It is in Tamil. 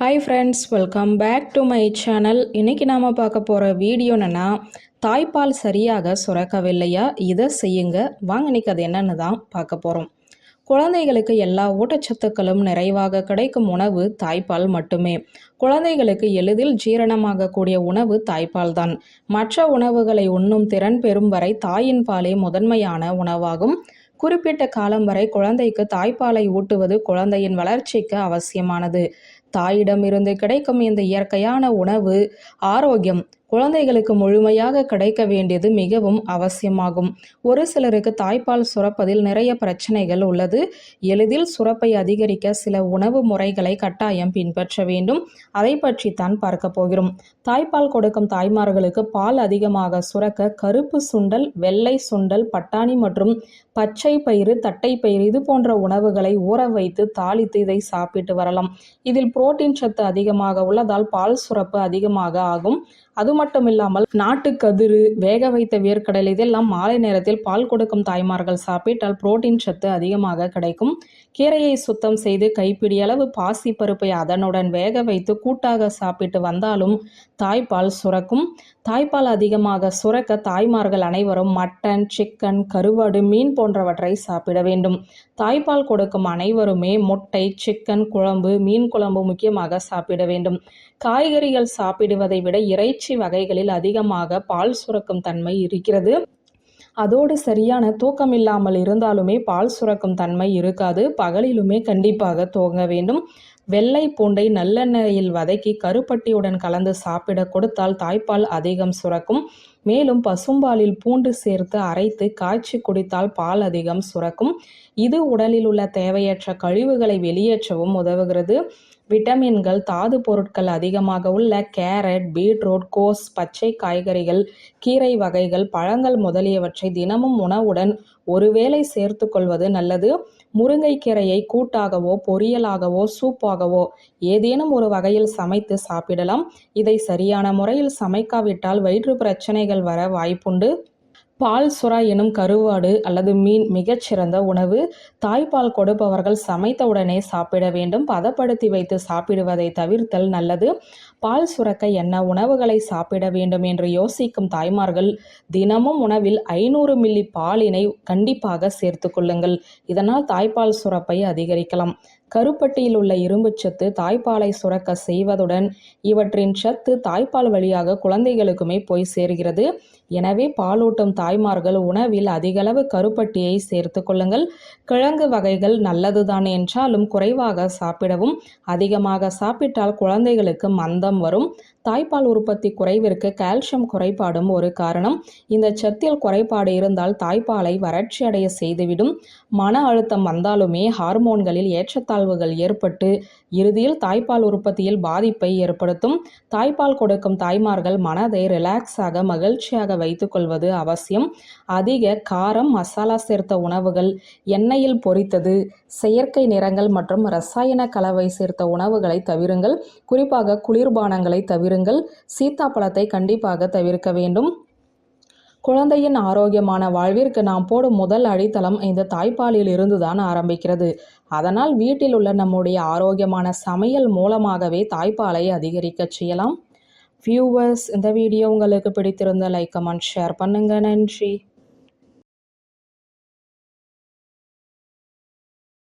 Hi friends welcome back to my channel இன்றைக்கி நாம் பார்க்க போகிற வீடியோ என்னென்னா தாய்ப்பால் சரியாக சுரக்கவில்லையா? இதை செய்யுங்க. வாங்க இன்னைக்கு அது என்னென்னு தான் பார்க்க போகிறோம் குழந்தைகளுக்கு எல்லா ஊட்டச்சத்துக்களும் நிறைவாக கிடைக்கும் உணவு தாய்ப்பால் மட்டுமே. குழந்தைகளுக்கு எளிதில் ஜீரணமாகக்கூடிய உணவு தாய்ப்பால் தான். மற்ற உணவுகளை உண்ணும் திறன் பெறும் வரை தாயின் பாலே முதன்மையான உணவாகும். குறிப்பிட்ட காலம் வரை குழந்தைக்கு தாய்ப்பாலை ஊட்டுவது குழந்தையின் வளர்ச்சிக்கு அவசியமானது. தாயிடமிருந்து கிடைக்கும் இந்த இயற்கையான உணவு ஆரோக்கியம் குழந்தைகளுக்கு முழுமையாக கிடைக்க வேண்டியது மிகவும் அவசியமாகும். ஒரு சிலருக்கு தாய்ப்பால் சுரப்பதில் நிறைய பிரச்சனைகள் உள்ளது. எளிதில் சுரப்பை அதிகரிக்க சில உணவு முறைகளை கட்டாயம் பின்பற்ற வேண்டும். அதை பற்றி தான் பார்க்க போகிறோம். தாய்ப்பால் கொடுக்கும் தாய்மார்களுக்கு பால் அதிகமாக சுரக்க கருப்பு சுண்டல் வெள்ளை சுண்டல் பட்டாணி மற்றும் பச்சை பயிறு தட்டை பயிறு இது போன்ற உணவுகளை ஊற வைத்து தாளித்து இதை சாப்பிட்டு வரலாம். இதில் புரோட்டீன் சத்து அதிகமாக உள்ளதால் பால் சுரப்பு அதிகமாக ஆகும். அது மட்டும் இல்லாமல் நாட்டுக்கதிரு வேக வைத்த வேர்க்கடலை இதெல்லாம் மாலை நேரத்தில் பால் கொடுக்கும் தாய்மார்கள் சாப்பிட்டால் புரோட்டீன் சத்து அதிகமாக கிடைக்கும். கீரையை சுத்தம் செய்து கைப்பிடி அளவு பாசி பருப்பை அதனுடன் வேக வைத்து கூட்டாக சாப்பிட்டு வந்தாலும் தாய்ப்பால் சுரக்கும். தாய்ப்பால் அதிகமாக சுரக்க தாய்மார்கள் அனைவரும் மட்டன் சிக்கன் கருவாடு மீன் போன்றவற்றை சாப்பிட வேண்டும். தாய்ப்பால் கொடுக்கும் அனைவருமே முட்டை சிக்கன் குழம்பு மீன் குழம்பு முக்கியமாக சாப்பிட வேண்டும். காய்கறிகள் சாப்பிடுவதை விட இறைச்சி வகைகளில் அதிகமாக பால் சுரக்கும் தன்மை இருக்கிறது. அதோடு சரியான தூக்கம் இல்லாமல் இருந்தாலுமே பால் சுரக்கும் தன்மை இருக்காது. பகலிலுமே கண்டிப்பாக தூங்க வேண்டும். வெள்ளை பூண்டை நல்லெண்ணெயில் வதக்கி கருப்பட்டியுடன் கலந்து சாப்பிட கொடுத்தால் தாய்ப்பால் அதிகம் சுரக்கும். மேலும் பசும்பாலில் பூண்டு சேர்த்து அரைத்து காய்ச்சி குடித்தால் பால் அதிகம் சுரக்கும். இது உடலில் உள்ள தேவையற்ற கழிவுகளை வெளியேற்றவும் உதவுகிறது. விட்டமின்கள் தாது பொருட்கள் அதிகமாக உள்ள கேரட் பீட்ரூட் கோஸ் பச்சை காய்கறிகள் கீரை வகைகள் பழங்கள் முதலியவற்றை தினமும் உணவுடன் ஒருவேளை சேர்த்து கொள்வது நல்லது. முருங்கைக்கீரையை கூட்டாகவோ பொரியலாகவோ சூப்பாகவோ ஏதேனும் ஒரு வகையில் சமைத்து சாப்பிடலாம். இதை சரியான முறையில் சமைக்காவிட்டால் வயிற்று பிரச்சனைகள் வர வாய்ப்புண்டு. பால் சுறா எனும் கருவாடு அல்லது மீன் மிகச்சிறந்த உணவு. தாய்ப்பால் கொடுப்பவர்கள் சமைத்தவுடனே சாப்பிட வேண்டும். பதப்படுத்தி வைத்து சாப்பிடுவதை தவிர்த்தல் நல்லது. பால் சுரக்க என்ன உணவுகளை சாப்பிட வேண்டும் என்று யோசிக்கும் தாய்மார்கள் தினமும் உணவில் ஐநூறு மில்லி பாலினை கண்டிப்பாக சேர்த்து கொள்ளுங்கள். இதனால் தாய்ப்பால் சுரப்பை அதிகரிக்கலாம். கருப்பட்டியில் உள்ள இரும்புச்சத்து தாய்ப்பாலை சுரக்க செய்வதுடன் இவற்றின் சத்து தாய்ப்பால் வழியாக குழந்தைகளுக்குமே போய் சேர்கிறது. எனவே பாலூட்டும் தாய்மார்கள் உணவில் அதிகளவு கருப்பட்டியை சேர்த்து கொள்ளுங்கள். கிழங்கு வகைகள் நல்லதுதான் என்றாலும் குறைவாக சாப்பிடவும் அதிகமாக சாப்பிட்டால் குழந்தைகளுக்கு மந்தம் வரும். தாய்ப்பால் உற்பத்தி குறைவிற்கு கால்சியம் குறைபாடும் ஒரு காரணம். இந்த சத்தில் குறைபாடு இருந்தால் தாய்ப்பாலை வறட்சியடைய செய்துவிடும். மன அழுத்தம் வந்தாலுமே ஹார்மோன்களில் ஏற்றத்தாழ்வுகள் ஏற்பட்டு இறுதியில் தாய்ப்பால் உற்பத்தியில் பாதிப்பை ஏற்படுத்தும். தாய்ப்பால் கொடுக்கும் தாய்மார்கள் மனதை ரிலாக்ஸாக மகிழ்ச்சியாக வைத்துக்கொள்வது அவசியம். அதிக காரம் மசாலா சேர்த்த உணவுகள் எண்ணெயில் பொரித்தது செயற்கை நிறங்கள் மற்றும் ரசாயன கலவை சேர்த்த உணவுகளை தவிருங்கள். குறிப்பாக குளிர்பானங்களை தவிருங்கள். சீத்தாப்பழத்தை கண்டிப்பாக தவிர்க்க வேண்டும். குழந்தையின் ஆரோக்கியமான வாழ்விற்கு நாம் போடும் முதல் அடித்தளம் இந்த தாய்ப்பாலில் இருந்துதான் ஆரம்பிக்கிறது. அதனால் வீட்டில் உள்ள நம்முடைய ஆரோக்கியமான சமையல் மூலமாகவே தாய்ப்பாலை அதிகரிக்க செய்யலாம். வியூவர்ஸ் இந்த வீடியோ உங்களுக்கு பிடித்திருந்த லைக் கமெண்ட் ஷேர் பண்ணுங்க. நன்றி.